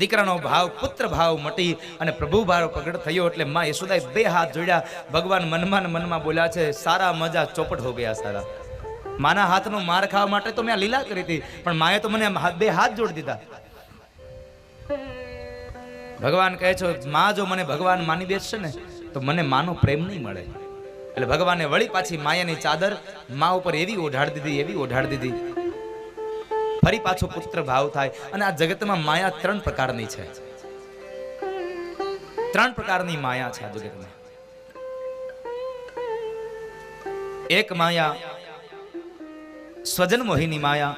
દીકરાનો ભાવ, પુત્ર ભાવ મટી અને પ્રભુ ભાવ પ્રગટ થયો એટલે માં યશોદાએ બે હાથ જોડ્યા. ભગવાન મનમાં મનમાં બોલ્યા છે, સારા મજા ચોપટ હો ગયા સારા. માના હાથનો માર ખાવા માટે તો મેં લીલા કરી હતી, પણ માએ તો મને બે હાથ જોડી દીધા. ભગવાન કહે છે, માં જો મને ભગવાન માની બેસશે ને, તો મને માનો પ્રેમ નહીં મળે. એટલે ભગવાને વળી પાછી માયાની ચાદર મા ઉપર એવી ઓઢાડી દીધી, એવી ઓઢાડી દીધી. ફરી પાછો પુત્ર ભાવ થાય અને આ જગતમાં માયા ત્રણ પ્રકારની છે. ત્રણ પ્રકારની માયા છે આ જગતમાં. એક માયા સ્વજન મોહિની માયા,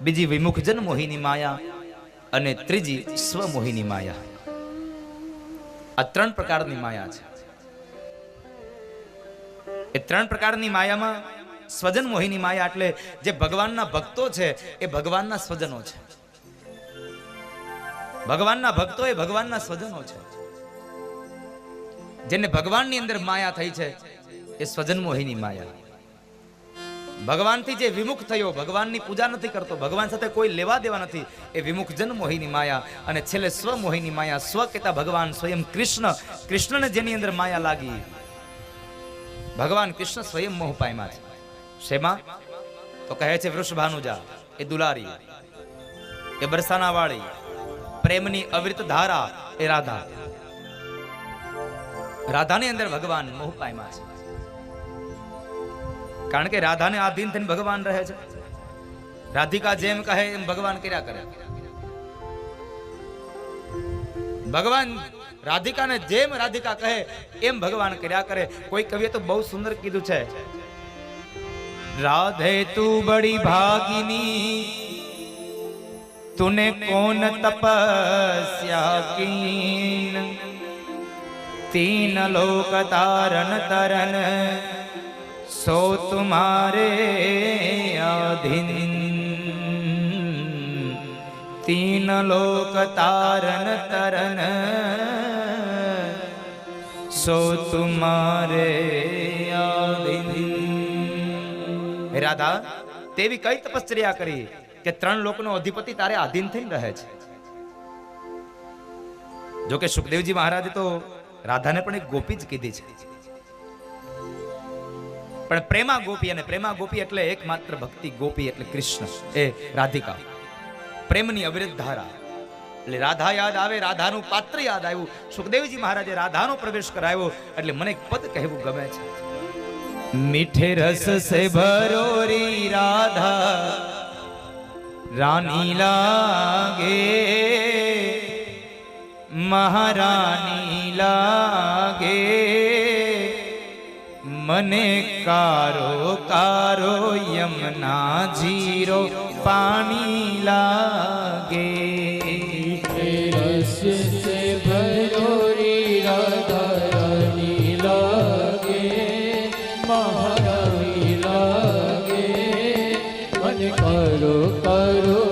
બીજી વિમુખજન મોહિની માયા અને ત્રીજી સ્વમોહિની માયા. આ ત્રણ પ્રકારની માયા છે. એ ત્રણ પ્રકારની માયામાં સ્વજન મોહિની માયા એટલે જે ભગવાનના ભક્તો છે, એ ભગવાનના સ્વજનો છે. ભગવાનના ભક્તો એ ભગવાનના સ્વજનો છે. જેને ભગવાનની અંદર માયા થઈ છે, એ સ્વજન મોહિની માયા. ભગવાનથી જે વિમુખ થયો, ભગવાનની પૂજા નથી કરતો, ભગવાન સાથે કોઈ લેવા દેવા નથી, એ વિમુખ જન મોહિની માયા અને છેલ્લે સ્વ મોહિની માયા, સ્વ કહેતા ભગવાન સ્વયં કૃષ્ણ, કૃષ્ણને જેની અંદર માયા લાગી, ભગવાન કૃષ્ણ સ્વયં મોહ પામ્યા છે. શેમાં? તો કહે છે વૃષભાનુજા, એ દુલારી, એ બરસાના વાળી પ્રેમની અવિરત ધારા, એ રાધા. રાધાની અંદર ભગવાન મોહ પામ્યા છે. કારણ કે રાધાને આધીન થઈને ભગવાન રહે છે. રાધિકા જેમ કહે એમ ભગવાન કર્યા કરે. ભગવાન રાધિકાને જેમ રાધિકા કહે, એમ ભગવાન કર્યા કરે. કોઈ કવિએ તો બહુ સુંદર કીધું છે. राधे तू बड़ी भागिनी तूने कौन तपस्या कीन तीन लोक तारन तरन सो तुम्हारे अधीन तीन लोक तारन तरन सो तुम्हारे अधीन હે રાધા, તેવી કઈ તપશ્ચર્યા કરી કે ત્રણ લોકનો અધિપતિ તારે આધીન થઈને રહે છે? જો કે સુખદેવજી મહારાજે તો રાધાને પણ એક ગોપી જ કીધી છે. પણ પ્રેમા ગોપી અને પ્રેમા ગોપી એટલે એકમાત્ર ભક્તિ ગોપી એટલે કૃષ્ણ, એ રાધિકા. પ્રેમની અવિરત ધારા. એટલે રાધા યાદ આવે, રાધાનું પાત્ર યાદ આવ્યું. સુખદેવજી મહારાજે રાધાનો પ્રવેશ કરાવ્યો, એટલે મને પદ કહેવું ગમે છે. રસ સે ભરો રી રાધા. રાની લાગે, મહારાની લાગે. મને કારો કારો યમના જીરો પાણી લાગે. করো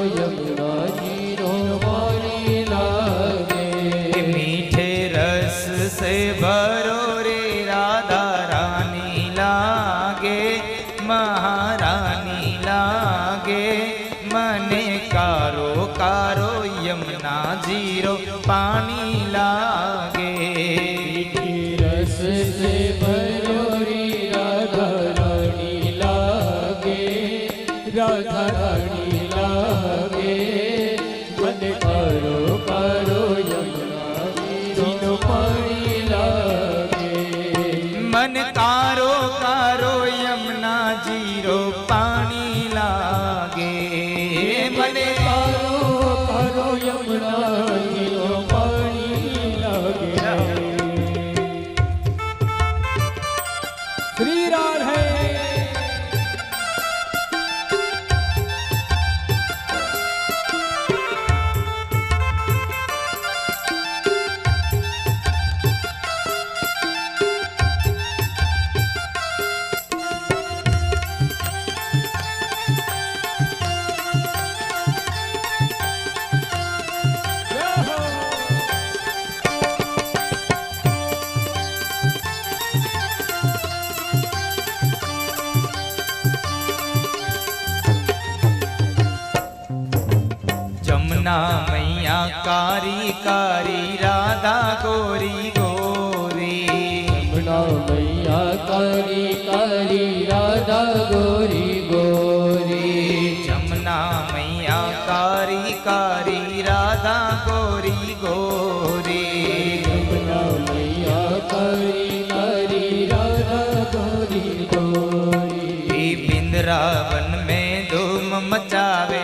કારી કારી રાધા ગોરી ગોરી બનાવ મૈયા કારી કારી રાધા ગોરી ગોરી જમના મૈયા કારી કારી રાધા ગોરી ગોરી બનાવ મૈયા કારી કારી રાધા ગોરી ગોરી બિંદરાવન મેં ધૂમ મચાવે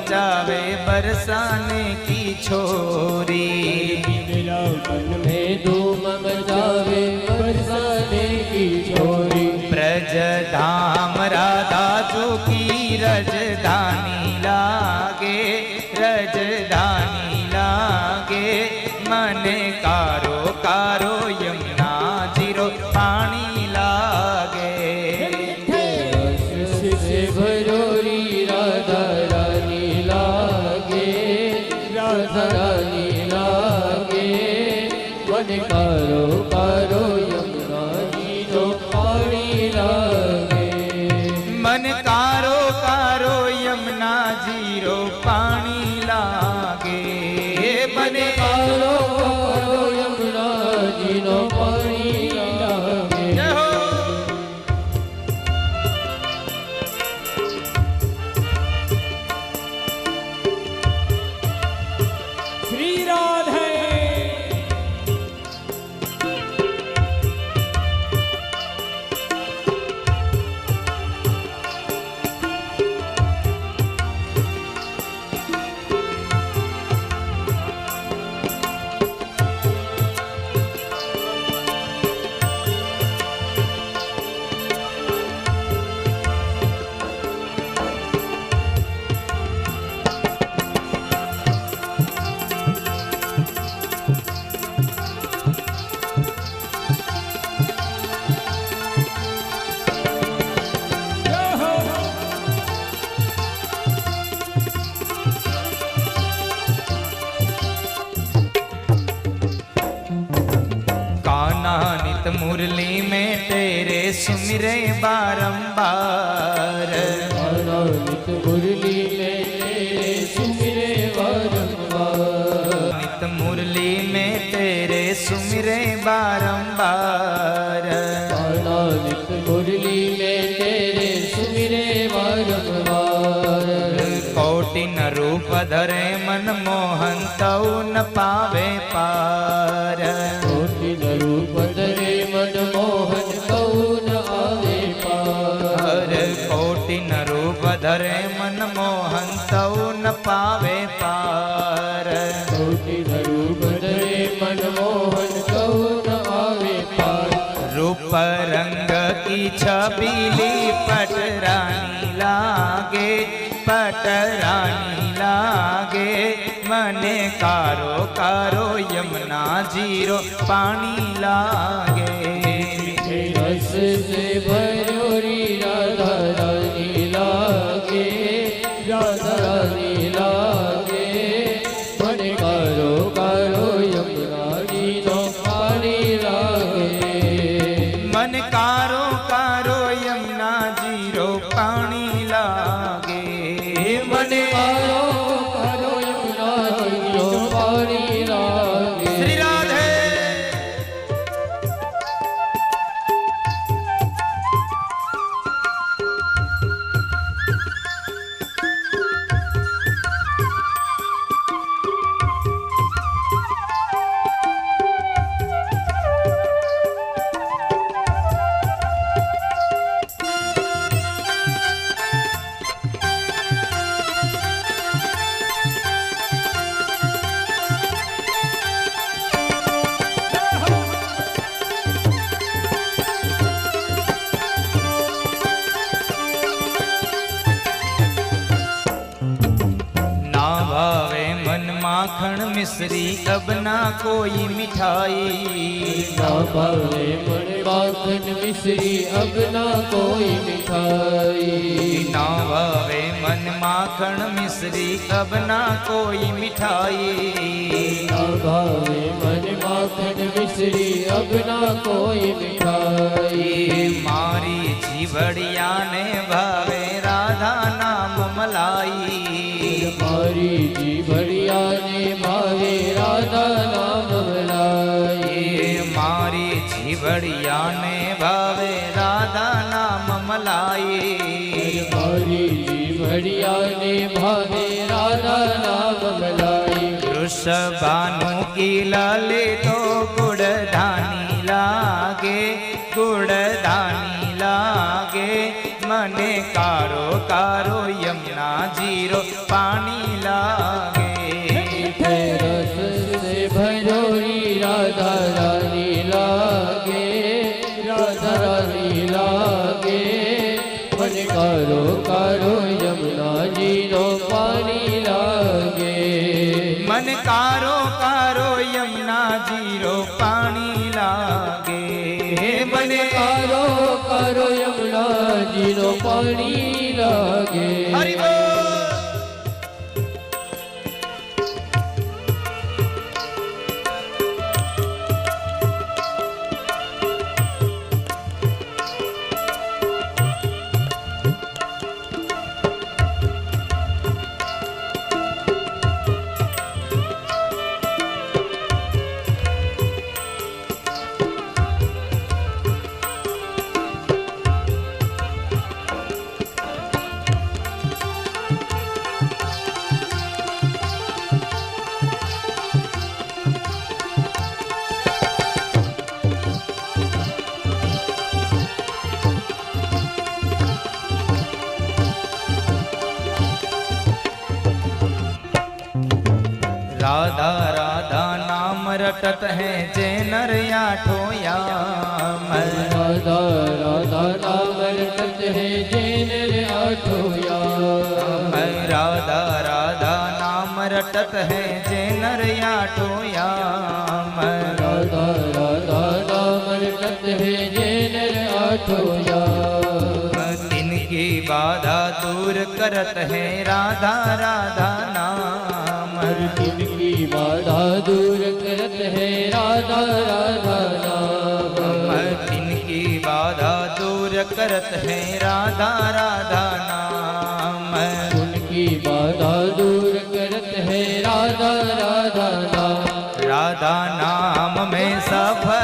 मचावे बरसाने की छोरी वृंदावन में धूम मचावे बरसाने की चोरी ब्रज धाम राधा શરણી લાગે. મને કરો કરો तेरे सुमिरे बारंबार अनामित मुरली में तेरे सुमिरे बारंबार कोटि न रूप धरे मन मोहन तऊ न पावे કારો કારો યમના જીરો પાણી લાગે. મીઠે રસ ભર मिसरी अब ना कोई मिठाई। ना मन अब ना कोई मिठाई। ना पावे मन माखन मिश्री अब ना कोई मिठाई। ना मन माखन मिश्री अब ना कोई मिठाई। मारी जीवड़िया ने भावे राधा नाम मलाई। मारी जीव જીવડિયાને ભાવે રાધા નામ મલાઈ ભળિયાને ભાવે રાધા નામ મલાઈ વૃષભાનું Holy भगत हैं जे नर या ठोया राधा भगत हैं जे नर या राधा राधा नाम रटत है जे नर या ठोया राधा राधा नाम रटत हैं जे नर ठोया दिन की बाधा दूर करत है राधा राधा नाम। दिन की बाधा दूर कर है राधा राधा नाम तिनकी बाधा दूर करत है राधा राधा नाम उनकी बाधा दूर करत है राधा राधा नाम राधा नाम में सफल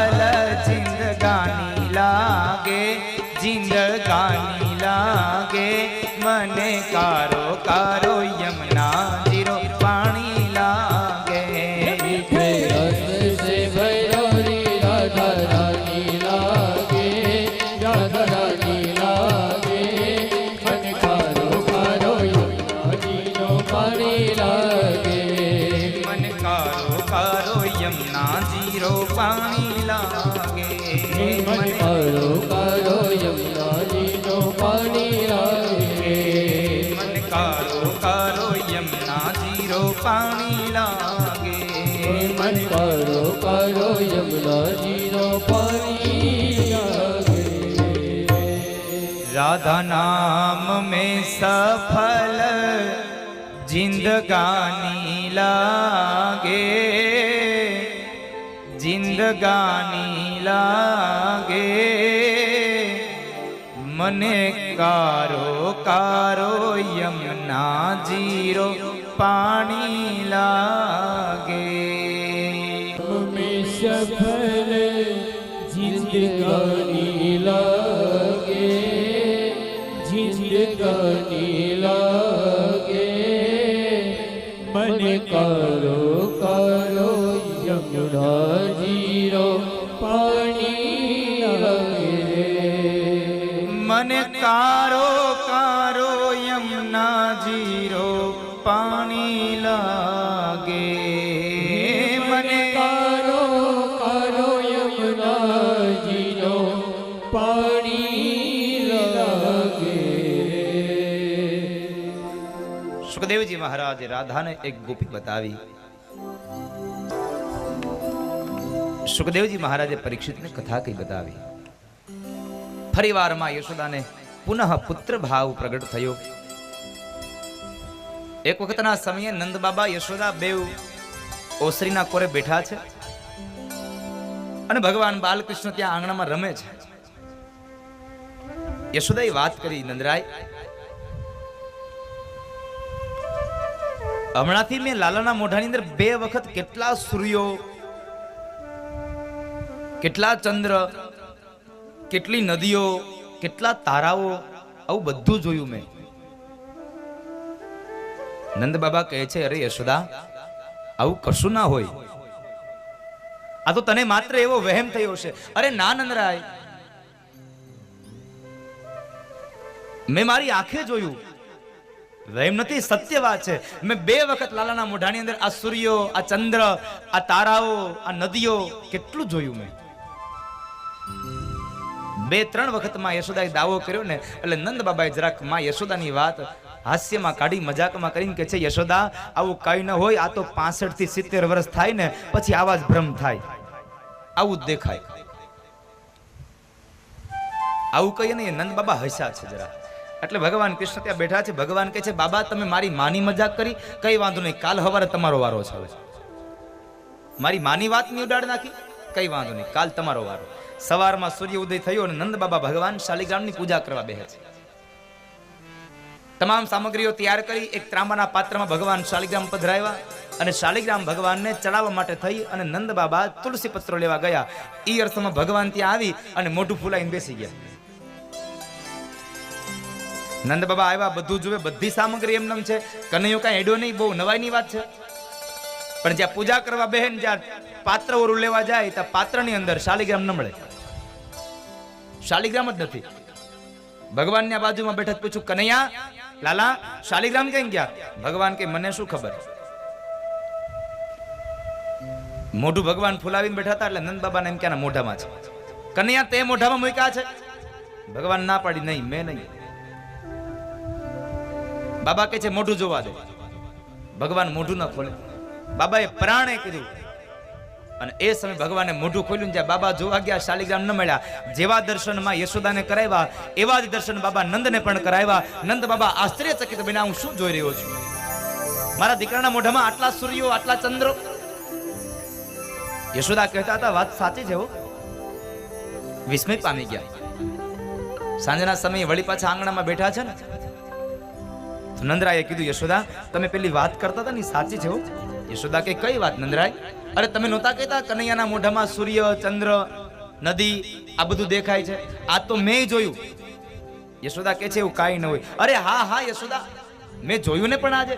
વાળી લાગે. મન કારો કારો યમના જીરો પાણી લાગે. મન કારો કારો યમના જીરો પાણી લાગે. મન કારો કારો યમના જીરો પાણી લાગે. મન કારો કારો યમના જીરો પાણી રાધા નામ મેં સફલ જિંદગાની લાગે જિંદગાની લાગે મને કારો કારો યમના જીરો પાણી લાગે મહારાજે રાધાને એક ગોપી બતાવી. સુખદેવજી મહારાજે પરીક્ષિતને કથા કઈ બતાવી. ફરીવારમાં યશોદાને પુનઃ પુત્ર ભાવ પ્રગટ થયો. એક વખતના સમયે નંદ બાબા યશોદા બેવ ઓસરીના કોરે બેઠા છે અને ભગવાન બાલકૃષ્ણ ત્યાં આંગણામાં રમે છે. યશોદાએ વાત કરી, નંદરાય હમણાંથી મેં લાલાના મોઢાની અંદર બે વખત કેટલા સૂર્યો, કેટલા ચંદ્ર, કેટલી નદીઓ, કેટલા તારાઓ, આવું બધું જોયું મેં. નંદ બાબા કહે છે, અરે યશોદા, આવું કશું ના હોય. આ તો તને માત્ર એવો વહેમ થયો છે અરે ના, નંદરાય. મેં મારી આંખે જોયું. વહેમ નથી, સત્ય વાત છે. મેં બે વખત લાલાના મોઢાની અંદર આ સૂર્યો, આ ચંદ્ર, આ તારાઓ, આ નદીઓ કેટલું જોયું મેં. બે, ત્રણ વખતમાં યશોદાએ દાવો કર્યો ને, એટલે નંદ બાબાએ જરાકમાં યશોદાની વાત હાસ્યમાં કાઢી, મજાકમાં કરીને કે છે, યશોદા, આવું કઈ ન હોય, આ તો પાસઠથી સિત્તેર વર્ષ થાય ને, પછી આવા જ ભ્રમ થાય. આવું જ દેખાય. આવું કહીએ ને નંદ બાબા હસ્યા છે જરા એટલે ભગવાન કૃષ્ણ ત્યાં બેઠા છે. ભગવાન કહે છે, બાબા, તમે મારી માની મજાક કરી. કઈ વાંધો નહીં. કાલ હવારે તમારો વારો છે મારી માની વાતની ઉડાડ નાખી. કઈ વાંધો નહીં. કાલ તમારો વારો. સવારમાં સૂર્ય ઉદય થયો અને નંદ બાબા ભગવાન શાલિગ્રામની પૂજા કરવા બેહે છે. તમામ સામગ્રીઓ તૈયાર કરી એક ત્રાંબાના પાત્રમાં ભગવાન શાલિગ્રામ પધરાવ્યા અને શાલિગ્રામ ભગવાનને ચડાવવા માટે થઈ અને નંદ બાબા તુલસી પત્રો લેવા ગયા. એ અર્થમાં ભગવાન ત્યાં આવી અને મોઢું ફૂલાઈને બેસી ગયા. નંદ બાબા આવ્યા, બધું જોવે બધી સામગ્રી એમનેમ છે. કનૈયો કાંઈ એડ્યો નહીં, બહુ નવાઈની વાત છે. પણ જ્યાં પૂજા કરવા બહેન જ્યાં પાત્ર ઓરું લેવા જાય, ત્યાં પાત્રની અંદર શાલિગ્રામ ન મળે. શાલિગ્રામ જ નથી. ભગવાનની બાજુમાં બેઠા પૂછું, કનૈયા, લાલા, શાલિગ્રામ કેમ ગયા? ભગવાન કે મને શું ખબર? મોઢું ભગવાન ફુલાવીને બેઠા હતા એટલે નંદ બાબાને એમ ક્યાં મોઢામાં છે. કનૈયા, તે મોઢામાં મૂક્યા છે. ભગવાન ના પાડી, નહીં, મેં નહીં. બાબા કે છે, મોઢું જોવા દે. ભગવાન મોઢું ના ખોલે. બાબાએ પ્રાણે કીધું. અને એ સમય ભગવાને મોઢું ખોલ્યું જ્યાં બાબા જોવા ગયા, શાલિગ્રામ ન મળ્યા. જેવા દર્શનમાં યશોદાને કરાવ્યા, એવા જ દર્શન બાબા નંદને પણ કરાવ્યા. નંદ બાબા આશ્ચર્યચકિત બન્યા, હું શું જોઈ રહ્યો છું? મારા દીકરાના મોઢામાં આટલા સૂર્યો, આટલા ચંદ્રો. યશોદા કહેતા હતા, વાત સાચી છે હો. વિસ્મય પામી ગયા. સાંજના સમયે વળી પાછા આંગણામાં બેઠા છે ને તો નંદરાએ કીધું, યશોદા, તમે પેલી વાત કરતા હતા ને સાચી છે યશોદા કે, કઈ વાત નંદરાય? અરે તમે નહોતા કહેતા કનૈયાના મોઢામાં સૂર્ય, ચંદ્ર, નદી, આ બધું દેખાય છે? આ તો મેં જોયું. યશોદા કે છે, એવું કાંઈ ન હોય. અરે હા હા, યશોદા, મેં જોયું ને પણ આજે.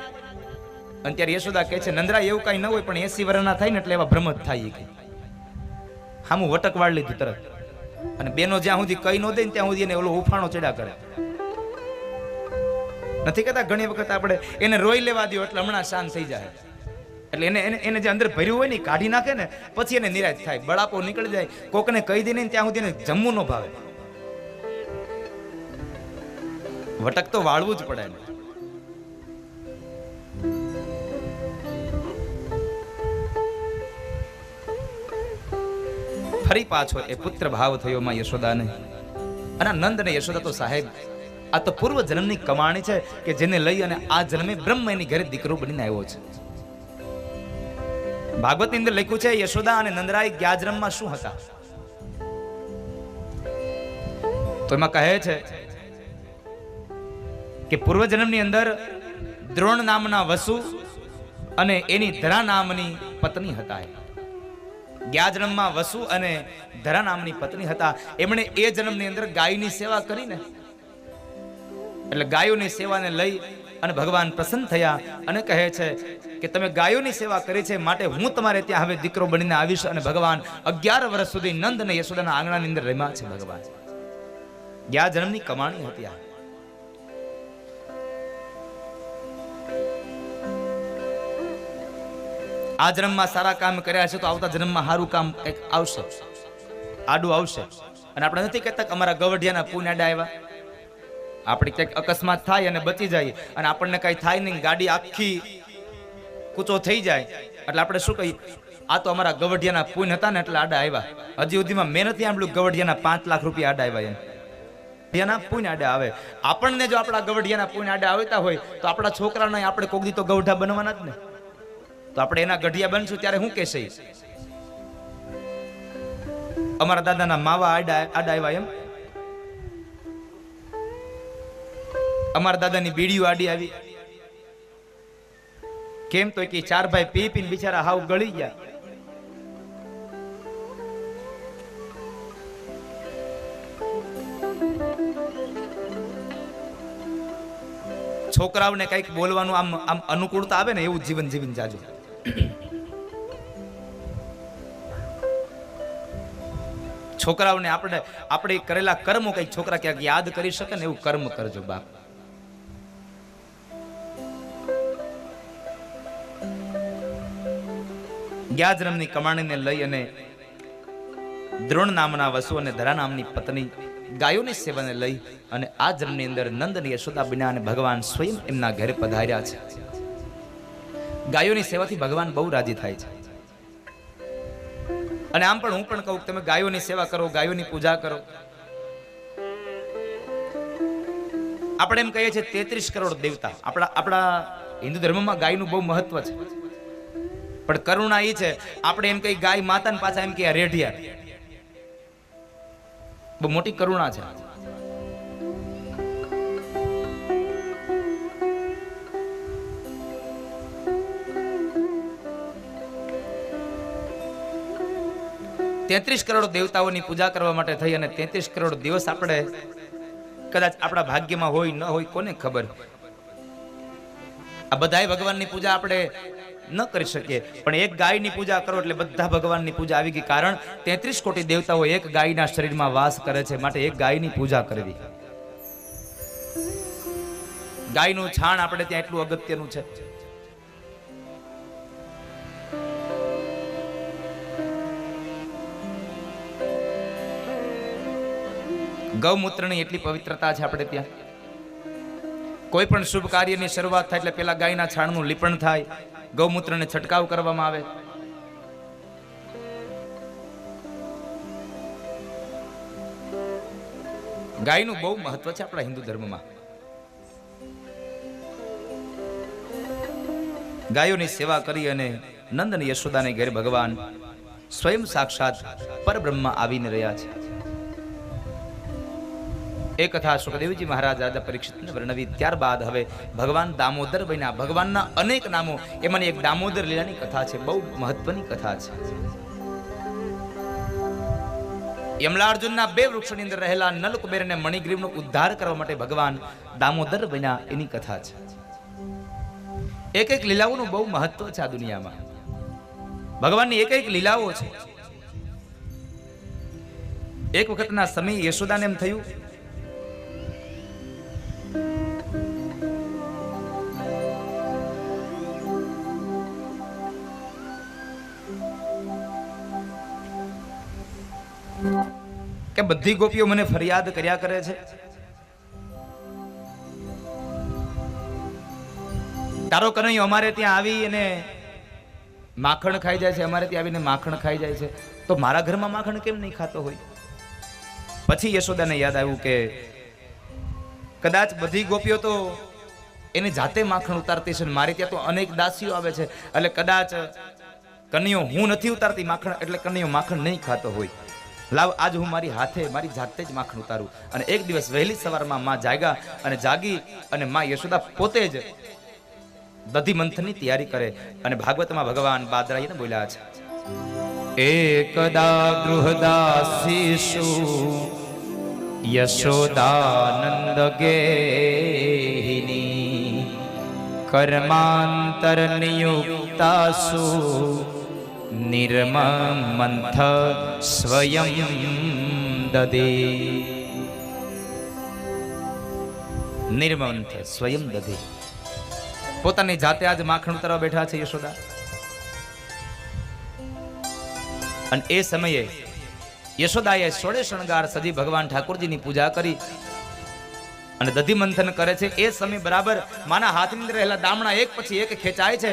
અને ત્યારે યશોદા કહે છે નંદરા એવું કાંઈ ન હોય, પણ એસી વર્ષના થાય ને એટલે એવા ભ્રમ જ થાય કે હા હું વટક વાળ લીધું તરત. અને બેનો જ્યાં સુધી કઈ ન દે ત્યાં સુધી એને ઓલો ઉફાણો ચડ્યા કરે. નથી કહેતા ઘણી વખત આપણે એને રોઈ લેવા દો એટલે હમણાં શાંત થઈ જાય. એટલે એને એને જે અંદર ભર્યું હોય ને કાઢી નાખે ને, પછી એને નિરાશ થાય. બળાપો નીકળી જાય. કોકને કહી દે ને ત્યાં સુધી જમવું ન ભાવે. વટક તો વાળવું જ પડે ફરી પાછો એ પુત્ર ભાવ થયો માં યશોદાને. અને નંદ ને યશોદા તો સાહેબ આ તો પૂર્વ જન્મની કમાણી છે કે જેને લઈ અને આ જન્મે બ્રહ્મ એની ઘરે દીકરો બનીને આવ્યો છે. ભાગવતની અંદર લખ્યું છે, યશોદા અને નંદરાય ગ્યાજરમમાં શું હતા? તો એમાં કહે છે કે પૂર્વ જન્મની અંદર દ્રોણ નામના વસુ અને એની ધરા નામની પત્ની હતા. ગયા જન્મમાં વસુ અને ધરા નામની પત્ની હતા. એમણે એ જન્મની અંદર ગાયની સેવા કરીને એટલે ગાયોની સેવાને લઈ અને ભગવાન પ્રસન્ન થયા અને કહે છે કે તમે ગાયોની સેવા કરી છે, માટે હું તમારે ત્યાં હવે દીકરો બનીને આવીશ અને ભગવાન અગિયાર વર્ષ સુધી નંદ અને યશોદાના આંગણાની અંદર રમ્યા છે ભગવાન. ગયા જન્મની કમાણી હતી આ. આ જન્મમાં સારા કામ કર્યા છે, તો આવતા જન્મમાં સારું કામ કંઈક આવશે. આડું આવશે. અને આપણે નથી કહેતા કે અમારા ગવઢિયાના પૂન આવ્યા. આપણે ક્યાંક અકસ્માત થાય અને બચી જાય અને આપણને કઈ થાય નહીં, ગાડી આખી કૂચો થઈ જાય. એટલે આપણે શું કહીએ આ તો અમારા ગવઢિયાના પૂન હતા ને એટલે આડા આવ્યા. હજી સુધીમાં મેં નથી સાંભળ્યું ગવઢિયાના પાંચ લાખ રૂપિયા આડા આવ્યા એમ. ગવઢિયાના પુણ્ય આડે આવે. આપણને જો આપણા ગવઢિયાના પુણ્ય આડે આવતા હોય, તો આપણા છોકરાને આપણે કોક તો ગવઢા બનવાના જ ને. તો આપણે એના ગઢિયા બનશું ત્યારે શું કહેશે? અમારા દાદાના માવા આડા આડા આવ્યા એમ. અમારા દાદાની બીડીઓ આડી આવી. કેમ તો કે ચાર ભાઈ પી પીને બિચારા હાવ ગળી ગયા. છોકરાઓને કંઈક બોલવાનું આમ આમ અનુકૂળતા આવે ને એવું જીવન જીવન જાજો. છોકરાઓને આપણે આપણે કરેલા કર્મો કંઈક છોકરા ક્યાંક યાદ કરી શકે ને એવું કર્મ કરજો બાપ. ગ્યાજરમની કમાણીને લઈ અને દ્રોણ નામના વસુ અને ધરા નામની પત્ની ગાયોની સેવાને લઈ અને આ જન્મની અંદર નંદ અને યશોદા બિના અને ભગવાન સ્વયં એમના ઘરે પધાર્યા છે. ગાયોની સેવાથી ભગવાન બહુ રાજી થાય છે. અને આમ પણ હું પણ કહું તમે ગાયોની સેવા કરો, ગાયોની પૂજા કરો. આપણે એમ કહીએ છીએ તેત્રીસ કરોડ દેવતા. આપણા આપણા હિન્દુ ધર્મમાં ગાયનું બહુ મહત્વ છે. પણ કરુણા એ છે, આપણે એમ કઈ ગાય માતાને પાછા એમ કે રેઢિયા. બહુ મોટી કરુણા છે. તેત્રીસ કરોડ દેવતાઓની પૂજા કરવા માટે થઈ અને તેત્રીસ કરોડ દિવસ આપણે કદાચ આપણા ભાગ્યમાં હોય, ન હોય, કોને ખબર? આ બધાય ભગવાનની પૂજા આપણે ન કરી શકીએ. પણ એક ગાયની પૂજા કરો એટલે બધા ભગવાનની પૂજા આવી ગઈ. કારણ તેત્રીસ કોટી દેવતાઓ એક ગાયના શરીરમાં વાસ કરે છે. માટે એક ગાયની પૂજા કરવી. ગાયનું છાણ આપણે ત્યાં એટલું અગત્યનું છે. ગૌમૂત્રની એટલી પવિત્રતા છે આપણે ત્યાં. કોઈ પણ શુભ કાર્યની શરૂઆત થાય એટલે પેલા ગાયના છાણનું લીપણ થાય. ગૌમૂત્રને છંટકાવ કરવામાં આવે. ગાયનું બહુ મહત્વ છે આપણા હિન્દુ ધર્મમાં. ગાયોની સેવા કરી અને નંદ અને યશોદાને ઘેર ભગવાન સ્વયં સાક્ષાત પરબ્રહ્મા આવીને રહ્યા છે. એ કથા સુખદેવજી મહારાજ રાજા પરીક્ષિતને વર્ણવી. ત્યારબાદ હવે ભગવાન દામોદર બન્યા. ભગવાનના અનેક નામો. એમાંની એક દામોદર લીલાની કથા છે. બહુ મહત્વની કથા છે. યમલાર્જુનના બે વૃક્ષોની અંદર રહેલા નલકુબેર અને મણિગ્રીવનો ઉદ્ધાર કરવા માટે ભગવાન દામોદર બન્યા એની કથા છે. એક એક લીલાઓનું બહુ મહત્વ છે આ દુનિયામાં. ભગવાનની એક એક લીલાઓ છે. એક વખતના સમય યશોદાને એમ થયું કે બધી ગોપીઓ મને ફરિયાદ કર્યા કરે છે? તારો કનૈયો અમારે ત્યાં આવી અને માખણ ખાઈ જાય છે, અમારે ત્યાં આવીને માખણ ખાઈ જાય છે, તો મારા ઘરમાં માખણ કેમ નહીં ખાતો હોય? પછી યશોદાને યાદ આવ્યું કે કદાચ બધી ગોપીઓ તો એની જાતે માખણ ઉતારતી છે મારી ત્યાં તો અનેક દાસીઓ આવે છે. એટલે કદાચ કનૈયો હું નથી ઉતારતી માખણ, એટલે કનૈયો માખણ નહીં ખાતો હોય. લાવ, આજ હું મારી હાથે, મારી જાતે જ માખણ ઉતારું અને એક દિવસ વહેલી સવારમાં માં જાગ્યા અને જાગી અને માં યશોદા પોતે જ દધી મંથનની તૈયારી કરે અને ભાગવતમાં ભગવાન બાદરાઈને બોલ્યા છે. એકદા ગૃહદાસીષુ યશોદાનંદ ગેહિની કર્માંતર નિયુક્તાસુ નિર્મમંથ સ્વયં દદે નિર્મંથ સ્વયં દદે પોતાની જાતે આજ માખણ ઉતરવા બેઠા છે યશોદા। અને એ સમયે યશોદાએ સોળે શણગાર સજી ભગવાન ઠાકોરજીની પૂજા કરી અને દધી મંથન કરે છે. એ સમય બરાબર માના હાથની અંદર રહેલા દામણા એક પછી એક ખેંચાય છે.